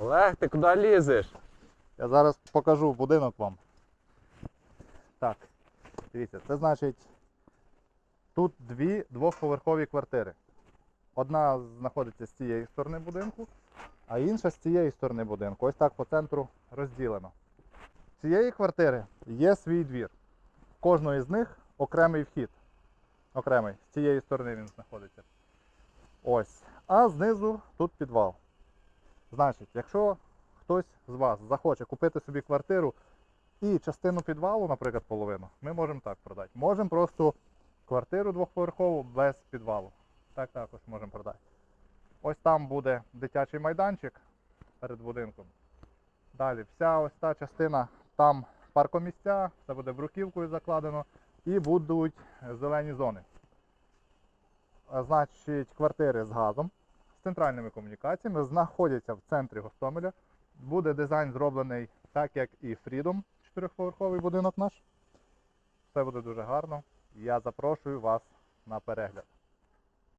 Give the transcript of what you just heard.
Олег, ти куди лізеш? Я зараз покажу будинок вам. Так, дивіться, це значить тут дві двохповерхові квартири. Одна знаходиться з цієї сторони будинку, а інша з цієї сторони будинку. Ось так по центру розділено. З цієї квартири є свій двір. В кожної з них окремий вхід. Окремий. З цієї сторони він знаходиться. Ось. А знизу тут підвал. Значить, якщо хтось з вас захоче купити собі квартиру і частину підвалу, наприклад, половину, ми можемо так продати. Можемо просто квартиру двохповерхову без підвалу. Так також можемо продати. Ось там буде дитячий майданчик перед будинком. Далі вся ось та частина, там паркомісця, це буде бруківкою закладено, і будуть зелені зони. Значить, квартири з газом, центральними комунікаціями, знаходяться в центрі Гостомеля. Буде дизайн зроблений так, як і Freedom, чотириповерховий будинок наш. Все буде дуже гарно. Я запрошую вас на перегляд.